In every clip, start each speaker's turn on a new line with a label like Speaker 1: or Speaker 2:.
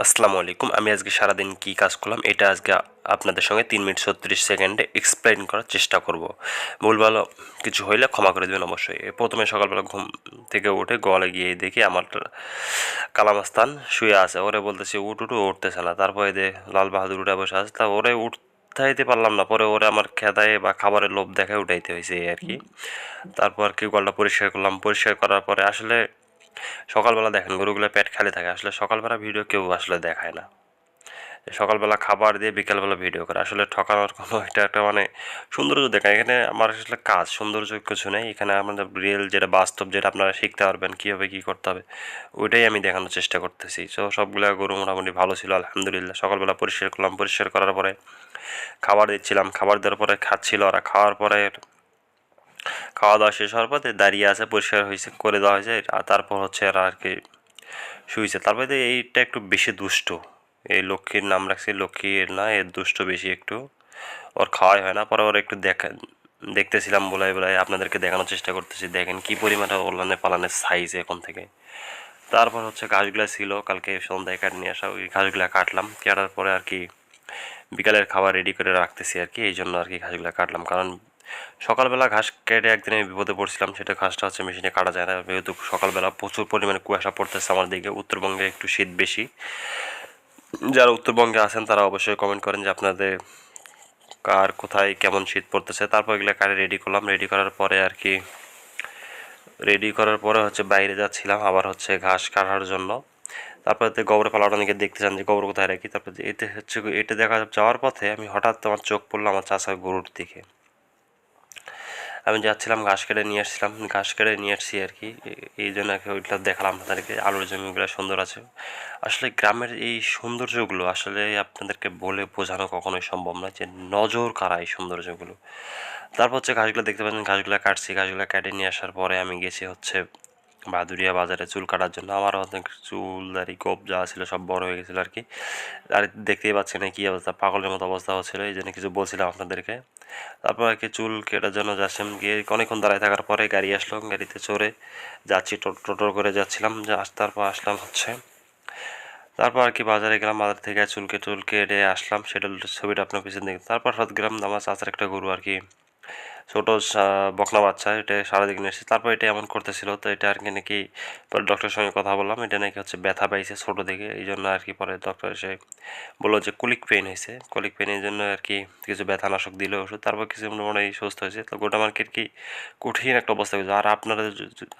Speaker 1: আসসালামু আলাইকুম। আমি আজকে সারাদিন কি কাজ করলাম, এটা আজকে আপনাদের সঙ্গে তিন মিনিট ছত্রিশ সেকেন্ডে এক্সপ্লেন করার চেষ্টা করব। ভুল ভালো কিছু হইলে ক্ষমা করে দেবেন অবশ্যই। প্রথমে সকালবেলা ঘুম থেকে উঠে গলে গিয়ে দেখি আমার কালামাস্তান শুয়ে আছে। ওরে বলতেছি, উঠ, উঠু উঠতেছে না। তারপরে দে, লাল বাহাদুর উঠে বসে আছে। তা ওরে উঠাইতে পারলাম না। পরে ওরে আমার খেদায় বা খাবারের লোভ দেখায় উঠাইতে হয়েছে আর কি। তারপর কি গলটা পরিষ্কার করলাম। পরিষ্কার করার পরে আসলে সকালবেলা দেখেন, গরুগুলো পেট খালি থাকে। আসলে সকালবেলা ভিডিও কেউ আসলে দেখায় না। সকালবেলা খাবার দিয়ে বিকালবেলা ভিডিও করে। আসলে ঠকানোর কোনো এটা একটা মানে সৌন্দর্য দেখায়। এখানে আমার আসলে কাজ, সৌন্দর্য কিছু নেই। এখানে আমাদের রিয়েল যেটা বাস্তব, যেটা আপনারা শিখতে পারবেন, কীভাবে কী করতে হবে, ওইটাই আমি দেখানোর চেষ্টা করতেছি। তো সবগুলো গরু মোটামুটি ভালো ছিল, আলহামদুলিল্লাহ। সকালবেলা পরিষ্কার করলাম। পরিষ্কার করার পরে খাবার দিচ্ছিলাম। খাবার দেওয়ার পরে খাচ্ছিল ওরা। খাওয়ার পরে খাওয়া দাওয়া শেষ হওয়ার পরে দাঁড়িয়ে আছে, পরিষ্কার হয়েছে, করে দেওয়া হয়েছে, আর তারপর হচ্ছে এরা আর কি শুয়েছে তারপরে এইটা একটু বেশি দুষ্ট। এই লক্ষ্মীর নাম রাখছি লক্ষ্মীর না, এর দুষ্ট বেশি একটু। ওর খাওয়াই হয় না, পরে ওর একটু দেখা, দেখতেছিলাম বলাই বলাই আপনাদেরকে দেখানোর চেষ্টা করতেছি। দেখেন কী পরিমাণে ওলানে পালানের সাইজ এখন থেকে। তারপর হচ্ছে ঘাসগুলা ছিল, কালকে সন্ধ্যায় কাট নিয়ে আসা, ওই ঘাসগুলা কাটলাম। কাটার পরে আর কি বিকালের খাবার রেডি করে রাখতেছি আর কি, এই জন্য আর কি ঘাসগুলা কাটলাম। কারণ সকালবেলা ঘাস কেটে একদিন আমি বিপদে পড়ছিলাম, সেটা ঘাসটা হচ্ছে মেশিনে কাটা যায় না। যেহেতু সকালবেলা প্রচুর পরিমাণে কুয়াশা পড়তেছে আমার দিকে, উত্তরবঙ্গে একটু শীত বেশি। যারা উত্তরবঙ্গে আছেন, তারা অবশ্যই কমেন্ট করেন যে আপনাদের কার কোথায় কেমন শীত পড়তেছে। তারপর এগুলো কারে রেডি করলাম। রেডি করার পরে আর কি রেডি করার পরে হচ্ছে বাইরে যাচ্ছিলাম, আবার হচ্ছে ঘাস কাটার জন্য। তারপর গোবর পালাটা অনেকে দেখতে চান যে গোবর কোথায় রাখি। তারপর এতে হচ্ছে এটা দেখা যাওয়ার পথে আমি হঠাৎ আমার চোখ পড়ল আমার চাষার গরুর দিকে। আমি যাচ্ছিলাম, ঘাস কেটে নিয়ে আসছিলাম। ঘাস কেটে নিয়ে আসছি আর কি। এই জন্য কি ওইগুলো দেখালাম আপনাদেরকে। আলুর জমিগুলো সুন্দর আছে। আসলে গ্রামের এই সৌন্দর্যগুলো আসলে আপনাদেরকে বলে বোঝানো কখনোই সম্ভব না যে নজর কারা এই সৌন্দর্যগুলো। তারপর হচ্ছে ঘাসগুলো দেখতে পাচ্ছেন, ঘাসগুলো কাটছি। ঘাসগুলো কেটে নিয়ে আসার পরে আমি গেছি হচ্ছে ভাদুরিয়া বাজারে চুল কাটার জন্য আমার অনেক চুল, দাড়ি, গোপ যা ছিল সব বড় হয়ে গেছিল আর কি আর দেখতেই পাচ্ছেন না কী অবস্থা, পাগলের মতো অবস্থা হচ্ছিল, এই জন্য কিছু বলছিলাম আপনাদেরকে। তারপর আর কি চুল কেটার জন্য যাচ্ছিলাম, গিয়ে অনেকক্ষণ দাঁড়ায় থাকার পরে গাড়ি আসলো, গাড়িতে চড়ে যাচ্ছি, টোটো করে যাচ্ছিলাম, যে তারপর আসলাম হচ্ছে। তারপর আর কি বাজারে গেলাম, বাজার থেকে চুলকে টুল কেটে আসলাম, সেটা ছবিটা আপনার পিছনে দেখি তারপর হঠাৎ গেলাম আমার চাচার একটা গরু আর কি ছোট বকনা বাচ্চা, এটা সারা দিকে এসেছে তারপর এটা এমন করতেছিল, তো এটা আর কি নাকি পরে ডক্টরের সঙ্গে কথা বললাম। এটা নাকি হচ্ছে ব্যথা পাইছে ছোট দিকে এই জন্য আর কি পরে ডক্টর এসে বলল যে কুলিক পেইন হয়েছে। কুলিক পেইনের জন্য আর কি কিছু ব্যথানাশক দিল ওষুধ। তারপর কিছু মোটামুটি সুস্থ হয়েছে। তো গোটা মার্কেট কি কঠিন একটা অবস্থা হয়েছে। আর আপনাদের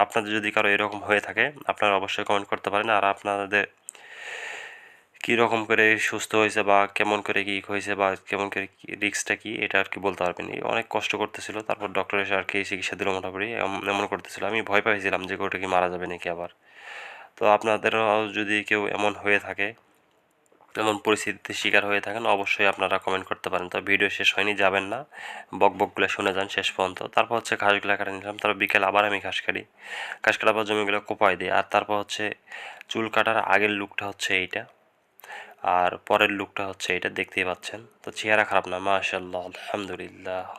Speaker 1: আপনাদের যদি কারও এরকম হয়ে থাকে, আপনারা অবশ্যই কমেন্ট করতে পারেন। আর আপনাদের কী রকম করে সুস্থ হয়েছে বা কেমন করে কী হয়েছে বা কেমন করে রিক্সটা কী, এটা আর কি বলতে পারবেন অনেক কষ্ট করতেছিল, তারপর ডক্টর এসে আর কি চিকিৎসা দিল মোটামুটি এমন করতেছিল। আমি ভয় পাইছিলাম যে ওটা কি মারা যাবে নাকি আবার। তো আপনাদেরও যদি কেউ এমন হয়ে থাকে, এমন পরিস্থিতিতে শিকার হয়ে থাকেন, অবশ্যই আপনারা কমেন্ট করতে পারেন। তো ভিডিও শেষ হয়নি, যাবেন না। বক বকগুলো শুনে যান শেষ পর্যন্ত। তারপর হচ্ছে ঘাসগুলো কাটা নিলাম। তারপর বিকেল আবার আমি ঘাস কাটি। ঘাস কাটার পর জমিগুলো কোপাই দিই। আর তারপর হচ্ছে চুল কাটার আগের লুকটা হচ্ছে এইটা। আর পরের লুকটা হচ্ছে এটা দেখতেই পাচ্ছেন। তো চেহারা খারাপ না মাশাল্লাহ আলহামদুলিল্লাহ।